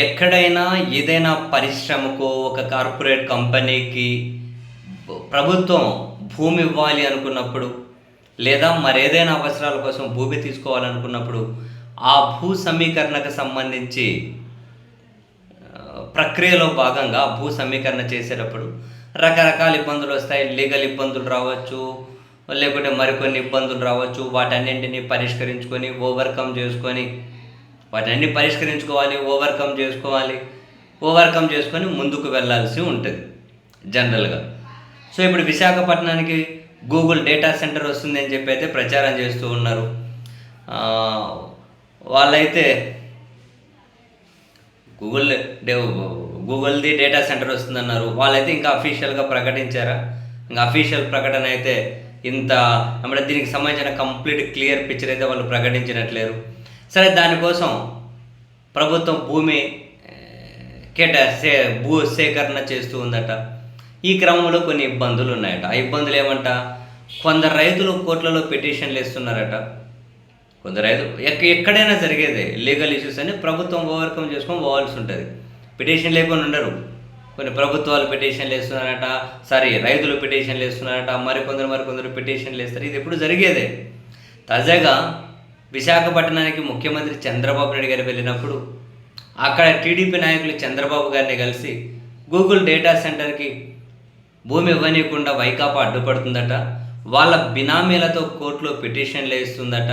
ఎక్కడైనా ఏదైనా పరిశ్రమకు ఒక కార్పొరేట్ కంపెనీకి ప్రభుత్వం భూమి ఇవ్వాలి అనుకున్నప్పుడు లేదా మరేదైనా అవసరాల కోసం భూమి తీసుకోవాలనుకున్నప్పుడు ఆ భూ సమీకరణకు సంబంధించి ప్రక్రియలో భాగంగా భూ సమీకరణ చేసేటప్పుడు రకరకాల ఇబ్బందులు వస్తాయి. లీగల్ ఇబ్బందులు రావచ్చు లేకుంటే మరికొన్ని ఇబ్బందులు రావచ్చు. వాటన్నింటినీ పరిష్కరించుకొని ఓవర్కమ్ చేసుకొని వాటిని పరిష్కరించుకోవాలి ఓవర్కమ్ చేసుకోవాలి. ఓవర్కమ్ చేసుకొని ముందుకు వెళ్ళాల్సి ఉంటుంది జనరల్గా. సో ఇప్పుడు విశాఖపట్నానికి గూగుల్ డేటా సెంటర్ వస్తుంది అని చెప్పి అయితే ప్రచారం చేస్తూ ఉన్నారు. వాళ్ళైతే గూగుల్ డే గూగుల్ది డేటా సెంటర్ వస్తుందన్నారు. వాళ్ళైతే ఇంకా అఫీషియల్గా ప్రకటించారా? ఇంకా అఫీషియల్ ప్రకటన అయితే ఇంత అంటే దీనికి సంబంధించిన కంప్లీట్ క్లియర్ పిక్చర్ అయితే వాళ్ళు ప్రకటించినట్లేరు. సరే దానికోసం ప్రభుత్వం భూమి కేట సే భూ సేకరణ చేస్తూ ఉందట. ఈ క్రమంలో కొన్ని ఇబ్బందులు ఉన్నాయట ఆ ఇబ్బందులు ఏమంట కొందరు రైతులు కోట్లలో పిటిషన్లు వేస్తున్నారట. కొందరు రైతులు ఎక్క ఎక్కడైనా జరిగేదే. లీగల్ ఇష్యూస్ అని ప్రభుత్వం ఓవర్కమ్ చేసుకొని పోవాల్సి ఉంటుంది. పిటిషన్ లేకుండా ఉండరు. కొన్ని ప్రభుత్వాలు పిటిషన్లు వేస్తున్నారట. సారీ రైతులు పిటిషన్లు వేస్తున్నారట. మరికొందరు మరికొందరు పిటిషన్లు వేస్తారు. ఇది ఎప్పుడు జరిగేదే. తాజాగా విశాఖపట్నానికి ముఖ్యమంత్రి చంద్రబాబు నాయుడు గారు వెళ్ళినప్పుడు అక్కడ టీడీపీ నాయకులు చంద్రబాబు గారిని కలిసి గూగుల్ డేటా సెంటర్కి భూమి ఇవ్వనీయకుండా వైకాపా అడ్డుపడుతుందట. వాళ్ళ బినామీలతో కోర్టులో పిటిషన్లు వేస్తుందట.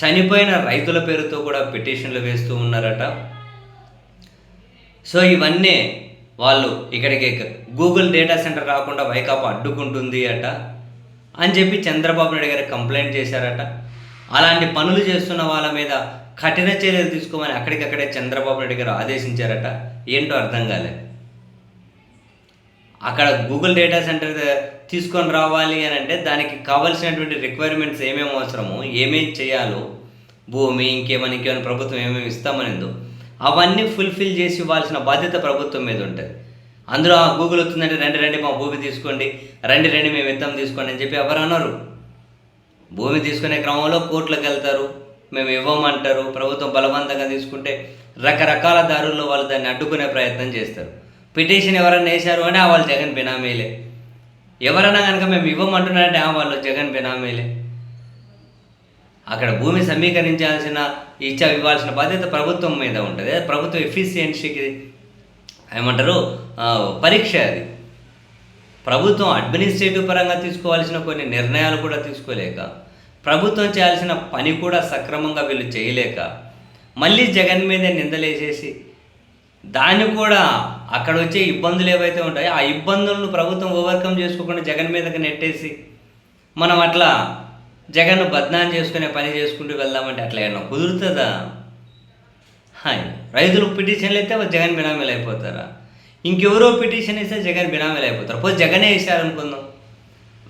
చనిపోయిన రైతుల పేరుతో కూడా పిటిషన్లు వేస్తూ ఉన్నారట. సో ఇవన్నీ వాళ్ళు ఇక్కడికి గూగుల్ డేటా సెంటర్ రాకుండా వైకాపా అడ్డుకుంటుంది అట అని చెప్పి చంద్రబాబు నాయుడు గారు కంప్లైంట్ చేశారట. అలాంటి పనులు చేస్తున్న వాళ్ళ మీద కఠిన చర్యలు తీసుకోమని అక్కడికక్కడే చంద్రబాబు నాయుడు గారు ఆదేశించారట. ఏంటో అర్థం కాలే. అక్కడ గూగుల్ డేటా సెంటర్ తీసుకొని రావాలి అని అంటే దానికి కావాల్సినటువంటి రిక్వైర్మెంట్స్ ఏమేమి అవసరమో ఏమేమి చేయాలో భూమి ఇంకేమని ఇంకేమైనా ప్రభుత్వం ఏమేమి ఇస్తామనిందో అవన్నీ ఫుల్ఫిల్ చేసి ఇవ్వాల్సిన బాధ్యత ప్రభుత్వం మీద ఉంటుంది అందులో ఆ గూగుల్ వస్తుందంటే రండి రండి మా భూమి తీసుకోండి. రండి రండి మేము ఇద్దాం తీసుకోండి అని చెప్పి ఎవరు అన్నారు భూమి తీసుకునే క్రమంలో కోర్టులకు వెళ్తారు. మేము ఇవ్వమంటారు. ప్రభుత్వం బలవంతంగా తీసుకుంటే రకరకాల దారుల్లో వాళ్ళు దాన్ని అడ్డుకునే ప్రయత్నం చేస్తారు. పిటిషన్ ఎవరైనా వేశారు అంటే వాళ్ళు జగన్ బినామీలే. ఎవరైనా కనుక మేము ఇవ్వమంటున్నారంటే ఆ వాళ్ళు జగన్ బినామీలే. అక్కడ భూమి సమీకరించాల్సిన ఇచ్చా ఇవ్వాల్సిన బాధ్యత ప్రభుత్వం మీద ఉంటుంది. ప్రభుత్వం ప్రభుత్వ ఎఫిషియన్సీకి ఏమంటారు? పరీక్ష అది. ప్రభుత్వం అడ్మినిస్ట్రేటివ్ పరంగా తీసుకోవాల్సిన కొన్ని నిర్ణయాలు కూడా తీసుకోలేక ప్రభుత్వం చేయాల్సిన పని కూడా సక్రమంగా వీళ్ళు చేయలేక మళ్ళీ జగన్ మీదే నిందలేసేసి దాన్ని కూడా అక్కడ వచ్చే ఇబ్బందులు ఏవైతే ఉంటాయో ఆ ఇబ్బందులను ప్రభుత్వం ఓవర్కమ్ చేసుకోకుండా జగన్ మీదకి నెట్టేసి మనం అట్లా జగన్ను బద్నాం చేసుకునే పని చేసుకుంటూ వెళ్దామంటే అట్లా ఏమన్నా కుదురుతుందా? హాయ్ రైతులు పిటిషన్లు అయితే జగన్ బినామీలు అయిపోతారా? ఇంకెవరో పిటిషన్ వేస్తే జగన్ బినామీలు అయిపోతారు పోతే జగనే వేసారనుకుందాం.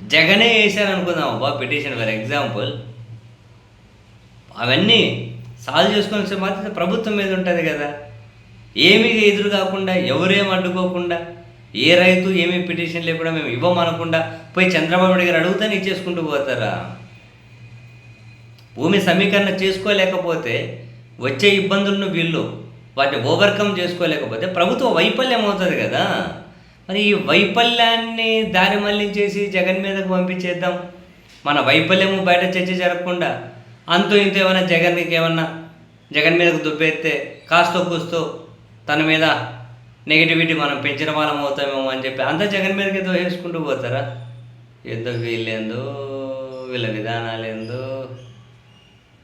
జగనే వేసారనుకుందాం. అబ్బా పిటిషన్ ఫర్ ఎగ్జాంపుల్. అవన్నీ సాల్వ్ చేసుకోవాల్సిన బాధ్యత ప్రభుత్వం మీద ఉంటుంది కదా. ఏమీ ఎదురు కాకుండా ఎవరేం అడ్డుకోకుండా ఏ రైతు ఏమీ పిటిషన్ లేకుండా మేము ఇవ్వమనకుండా పోయి చంద్రబాబు నాయుడు గారు అడుగుతానే ఇచ్చేసుకుంటూ పోతారా? భూమి సమీకరణ చేసుకోలేకపోతే వచ్చే ఇబ్బందులను వీళ్ళు వాటిని ఓవర్కమ్ చేసుకోలేకపోతే ప్రభుత్వ వైఫల్యం అవుతుంది కదా. మరి ఈ వైఫల్యాన్ని దారి మళ్ళించేసి జగన్ మీదకు పంపించేద్దాం. మన వైఫల్యము బయట చర్చ జరగకుండా అంతో ఇంత ఏమైనా జగన్కి ఏమన్నా జగన్ మీదకు దుబ్బెత్తే కాస్తో కూస్తో తన మీద నెగిటివిటీ మనం పెంచిన వాళ్ళం అవుతామేమో అని చెప్పి అంతా జగన్ మీదకి ఏదో వేసుకుంటూ పోతారా? ఎందుకు వీళ్ళేందో వీళ్ళ విధానాలు ఏందో